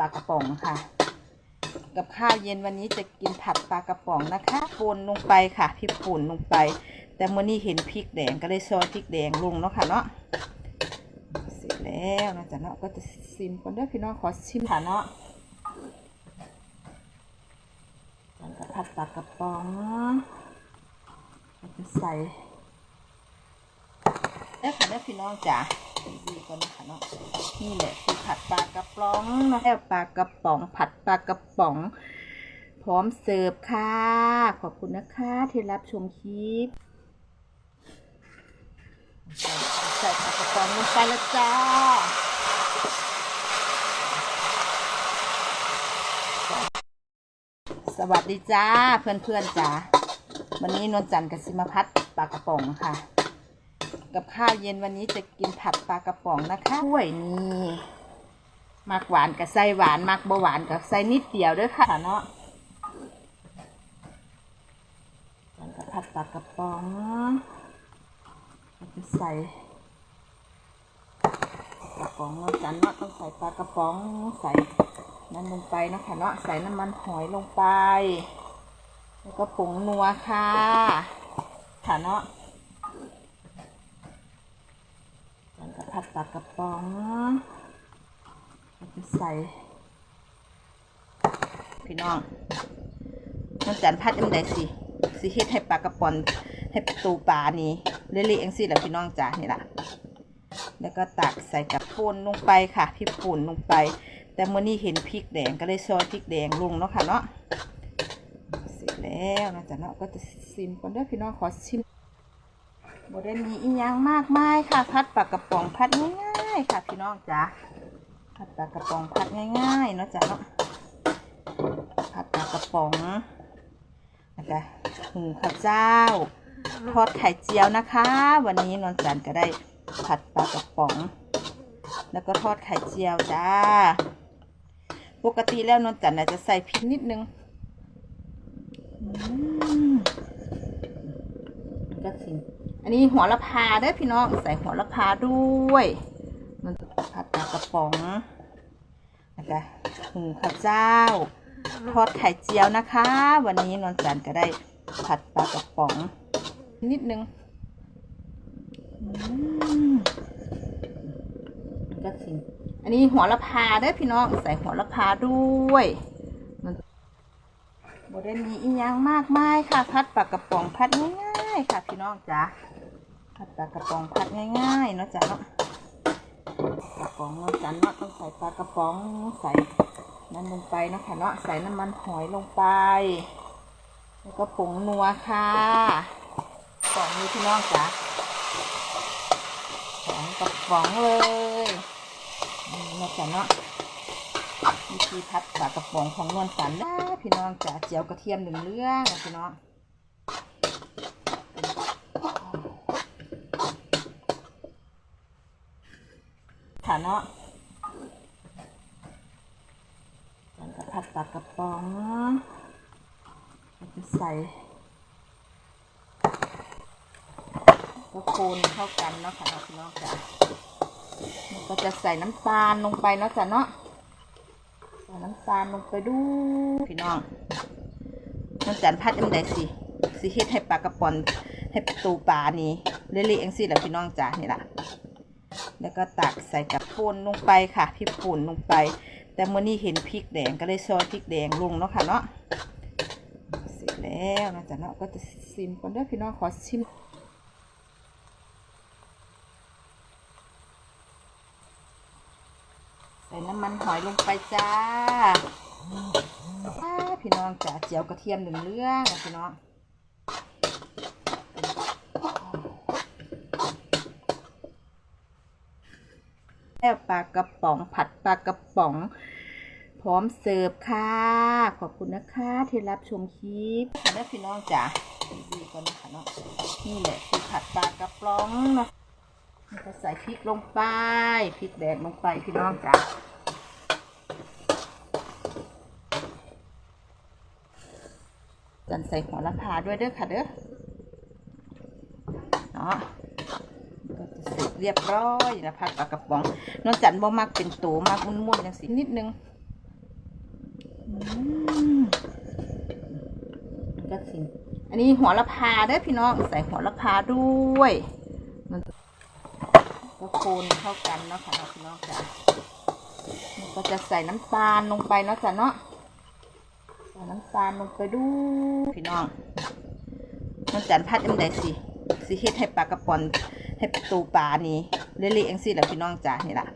ปลากระป๋องค่ะ กับข้าวเย็นวันนี้จะกินผัดปลากระป๋องนะคะป่นลงไปค่ะพริกป่นลงไป แต่เมื่อนี้เห็นพริกแดงก็เลยซอยพริกแดงลงเนาะค่ะเนาะเสร็จแล้วนะจ๊ะเนาะก็จะซิมก่อนเด้อพี่น้องขอชิมค่ะเนาะแล้วก็ผัดปลากระป๋องแล้วก็ใส่เด้อค่ะเด้อพี่น้องจ๋า ดีก่อนนะคะเนาะนี่แหละคือผัดปลากระป๋องเนาะแล้วปลากระป๋อง ผัดปลากระป๋อง พร้อมเสิร์ฟค่ะ ขอบคุณนะคะที่รับชมคลิปใส่ปลากระป๋องลงไปแล้วจ้าสวัสดีจ้าเพื่อนๆจ้าวันนี้นวลจันทร์กับสิมาพัดปลากระป๋องค่ะ กับข้าวเย็นวันนี้จะกินผัดปลากระป๋องนะคะถ้วยนี้มากหวานกับใส่หวานมากเบาหวานกับใส่นิดเดียวด้วยค่ะเนาะแล้วก็ผัดปลากระป๋องแล้วก็ใส่กระป๋องเราจันเนาะต้องใส่ปลากระป๋องใส่นั่นลงไปนะคะเนาะใส่น้ำมันหอยลงไป แล้วก็ผงนัวค่ะค่ะเนาะแล้วก็ ผัดปลากระป๋องแล้วก็ใส่ พี่น้องน้องจันพัดยังไงสิสิเฮ็ดให้ปลากระป๋องให้ตูปลานี่เละๆเองสิแหละพี่น้องจ๋านี่แหละแล้วก็ตักใส่กับป่นลงไปค่ะพริกป่นลงไป แต่เมื่อนี้เห็นพริกแดงก็เลยซอยพริกแดงลงเนาะค่ะเนาะเสร็จแล้วนะจ๊ะเนาะก็จะซิมก่อนเด้อพี่น้องขอชิม บได้มีอีหยังมากมายค่ะ พัดปลากระป๋องพัดง่ายๆค่ะพี่น้องจ๋าพัดปลากระป๋องพัดง่ายๆเนาะจ๊ะเนาะพัดปลากระป๋องแล้วก็หุงข้าวเจ้า ทอดไข่เจียวนะคะ วันนี้นวลจันทร์ก็ได้ผัดปลากระป๋อง แล้วก็ทอดไข่เจียวจ้า ปกติแล้วนวลจันทร์น่ะจะใส่พริกนิดนึงก็สิ อันนี้หัวละพาเด้อพี่น้องใส่หัวละพาด้วยนวลผัดปลากระป๋องแล้วก็หุงข้าวเจ้า ทอดไข่เจียวนะคะ วันนี้นวลจันก็ได้ผัดปลากระป๋อง นิดนึงก็สิอันนี้หัวละพาเด้อพี่น้องใส่หัวละพาด้วยมันบได้มีอีหยังมากมายค่ะ พัดปลากระป๋องพัดง่าย ๆค่ะพี่น้องจ๋าพัดปลากระป๋องพัดง่ายๆเนาะจ๊ะเนาะกระป๋องเนาะจันเนาะต้องใส่ปลากระป๋องใส่นั่นลงไปเนาะคะเนาะใส่น้ำมันหอยลงไป แล้วก็ผงนัวค่ะกล่องนี้พี่น้องจ๋าสองกระป๋องเลยนี่นะจ๊ะเนาะวิธีพัดปลากระป๋องของนวลสันนะพี่น้องจ๋าเจียวกระเทียมหนึ่งเรื่องนะพี่น้อง เนาะแล้วก็ผัดปลากระป๋องแล้วก็ใส่ก็โคนเข้ากันเนาะค่ะพี่น้องจ้ะก็จะใส่น้ำตาลลงไปเนาะจ้ะเนาะใส่น้ำตาลลงไปดูพี่น้องน้ำจันพัดยังไงสิสิเฮ็ดให้ปลากระป๋องให้ตูปลานี่เละๆเองสิแหละพี่น้องจ้ะนี่ล่ะแล้ว ก็ตักใส่กับป่นลงไปค่ะพริกป่นลงไป แต่เมื่อนี้เห็นพริกแดงก็เลยซอยพริกแดงลงเนาะค่ะเนาะเสร็จแล้วนะจ๊ะเนาะก็จะซิมก่อนเด้อพี่น้องขอชิมใส่น้ำมันหอยลงไปจ้าพี่น้องจ้าเจียวกระเทียมหนึ่งเรื่องนะพี่น้อง แล้วปลากระป๋องผัดปลากระป๋อง พร้อมเสิร์ฟค่ะ ขอบคุณนะคะที่รับชมคลิปค่ะแล้วพี่น้องจ๋าดีก่อนนะคะเนาะนี่แหละคือผัดปลากระป๋องเนาะแล้วก็ใส่พริกลงไปพริกแดงลงไปพี่น้องจ้ะจันใส่หัวละพาด้วยเด้อค่ะเด้อเนาะ เรียบร้อยนะผัดปลากระป๋องน้องจันบ่มักเป็นตูมักมุ่นๆอย่างสินิดนึงก็สิอันนี้หัวละพาเด้อพี่น้องใส่หัวละพาด้วยมันก็โคนเข้ากันเนาะค่ะนาะพี่น้องจ้ะก็จะใส่น้ำตาลลงไปเนาะจ้ะเนาะใส่น้ำตาลลงไปด้วยพี่น้องมันจันพัดยังไงสิสิเฮ็ดให้ปลากระป๋อน ให้ตูปลานี่เละๆเองสิแหละพี่น้องจ้ะนี่แหละ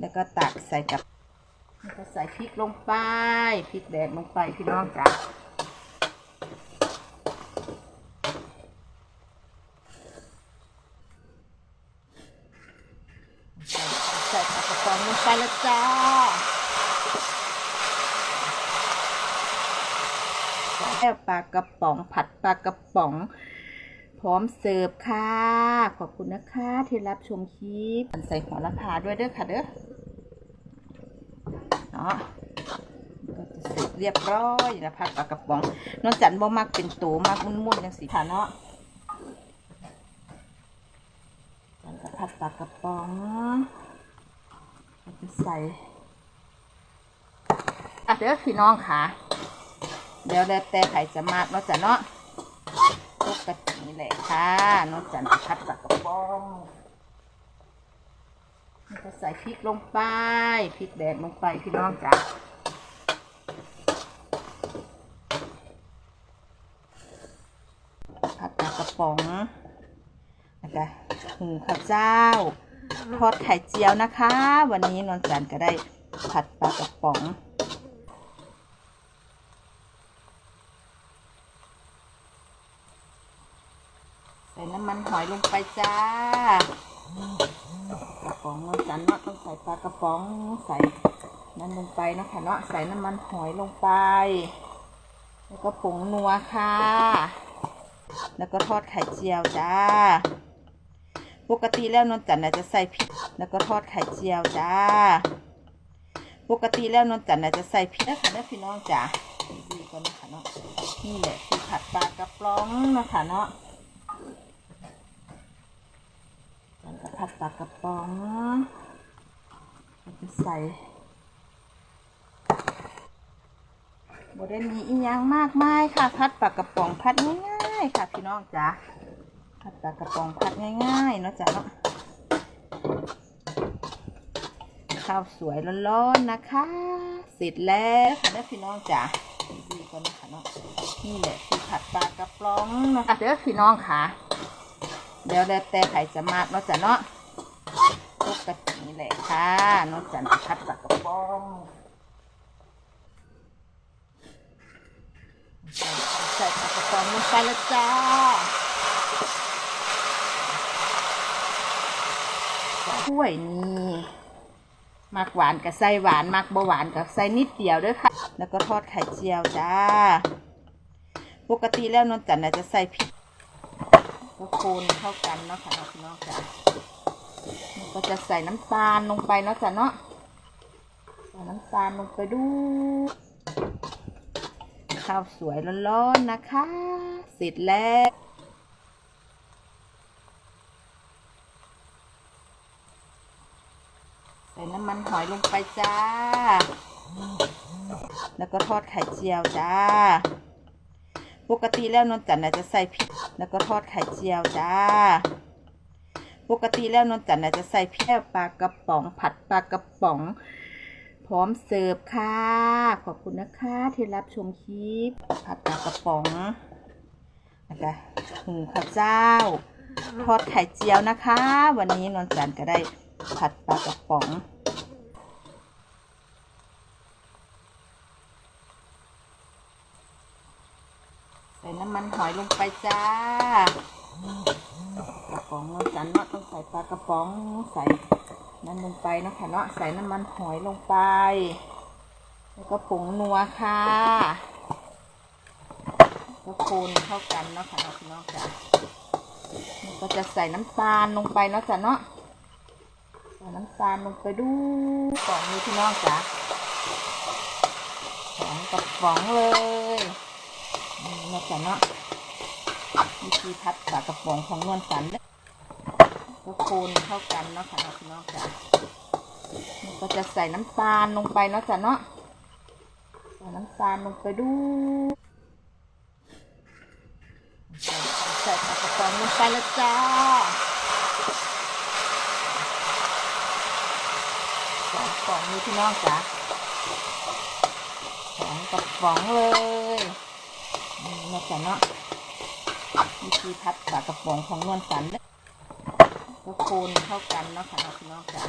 แล้วก็ตักใส่กับแล้วก็ใส่พริกลงไปพริกแดงลงไปพี่น้องจ้ะใส่ปลากระป๋องลงไปแล้วจ้าแค่ปลากระป๋องผัดปลากระป๋อง พร้อมเสิร์ฟค่ะ ขอบคุณนะคะที่รับชมคลิปใส่หัวละพาด้วยเด้อค่ะเด้อเนาะก็จะเสร็จเรียบร้อยนะพักปลากระป๋องนอกจากบ่มักเป็นตัวมักมุ่นๆจังสิค่ะเนาะแล้วก็พัดปลากระป๋องก็จะใส่อะเด้อพี่น้องค่ะ เดี๋ยวแล้วแต่ใครจะมากเนาะจ้ะเนาะ นี่แหละค่ะนอกจากจะพัดปลากระป๋องนี่ก็ใส่พริกลงไปพริกแดงลงไปพี่น้องจ้ะผัดปลากระป๋องนะคะหุงข้าวเจ้าทอดไข่เจียวนะคะ วันนี้นอนจันก็ได้ผัดปลากระป๋อง ใส่น้ำมันหอยลงไปจ้ากระป๋องนวลจันเนาะต้องใส่ปลากระป๋องใส่นั่นลงไปเนาะค่ะเนาะใส่น้ำมันหอยลงไป แล้วก็ผงนัวค่ะ แล้วก็ทอดไข่เจียวจ้า ปกติแล้วนวลจันน่ะจะใส่พริกแล้วก็ทอดไข่เจียวจ้า ปกติแล้วนวลจันน่ะจะใส่พริกนะคะเด้อพี่น้องจ้าดูกันนะคะเนาะนี่แหละคือผัดปลากระป๋องนะคะเนาะ แล้วก็ ผัดปลากระป๋องแล้วก็ใส่บได้มีอีหยังมากมายค่ะพัดปลากระป๋องพัดง่ายๆค่ะพี่น้องจ๋าพัดปลากระป๋องพัดง่ายๆเนาะจ๊ะเนาะข้าวสวยร้อนๆนะคะ เสร็จแล้วค่ะพี่น้องจ๋าดูกันนะคะเนาะนี่แหละคือผัดปลากระป๋องนะอะเด้อพี่น้องค่ะ เดี๋ยวแล้วแต่ใครจะมากเนาะจ้ะเนาะปกตินี่แหละค่ะเนอกจากจะพัดปากกระป๋องใส่ปากระป๋องลงไปแล้วจ้าถ้วยนี้มักหวานกับไส้หวานมักเบาหวานกับไส้นิดเดียวด้วยค่ะ แล้วก็ทอดไข่เจียวจ้า ปกติแล้วนนจันน่ะจะใส่พริก ก็โคนเข้ากันเนาะค่ะเนาะพี่น้องจ้ะก็จะใส่น้ำตาลลงไปเนาะจ้ะเนาะใส่น้ำตาลลงไปดูข้าวสวยร้อนๆนะคะ เสร็จแล้วใส่น้ำมันหอยลงไปจ้า แล้วก็ทอดไข่เจียวจ้า ปกติแล้วนนจันน่ะจะใส่พริกแล้วก็ทอดไข่เจียวจ้า ปกติแล้วนนจันน่ะจะใส่พริกปลากระป๋องผัดปลากระป๋อง พร้อมเสิร์ฟค่ะ ขอบคุณนะคะที่รับชมคลิปผัดปลากระป๋องนะคะหุงข้าวเจ้า ทอดไข่เจียวนะคะ วันนี้นนจันก็ได้ผัดปลากระป๋อง ใส่น้ำมันหอยลงไปจ้ากระป๋องนวลจันเนาะต้องใส่ปลากระป๋องใส่นั่นลงไปเนาะคะเนาะใส่น้ำมันหอยลงไป แล้วก็ผงนัวค่ะก็คนเข้ากันเนาะค่ะเนาะพี่น้องจ้ะก็จะใส่น้ำตาลลงไปเนาะจ้ะเนาะใส่น้ำตาลลงไปดูกล่องนี้พี่น้องจ้ะสองกระป๋องเลย นี่นะจ๊ะเนาะวิธีพัดปลากระป๋องของนวลสันเด้อก็โคนเข้ากันเนาะค่ะพี่น้องจ้ะแล้วก็จะใส่น้ำตาลลงไปเนาะจ้ะเนาะใส่น้ำตาลลงไปดูใส่ปลากระป๋องลงไปแล้วจ้าสองกระป๋องนี่พี่น้องจ้าสองกระป๋องเลย นี่นะจ๊ะเนาะวิธีพัดฝากระป๋องของนวลสันเด้อก็โคนเข้ากันเนาะค่ะพี่น้องจ้ะ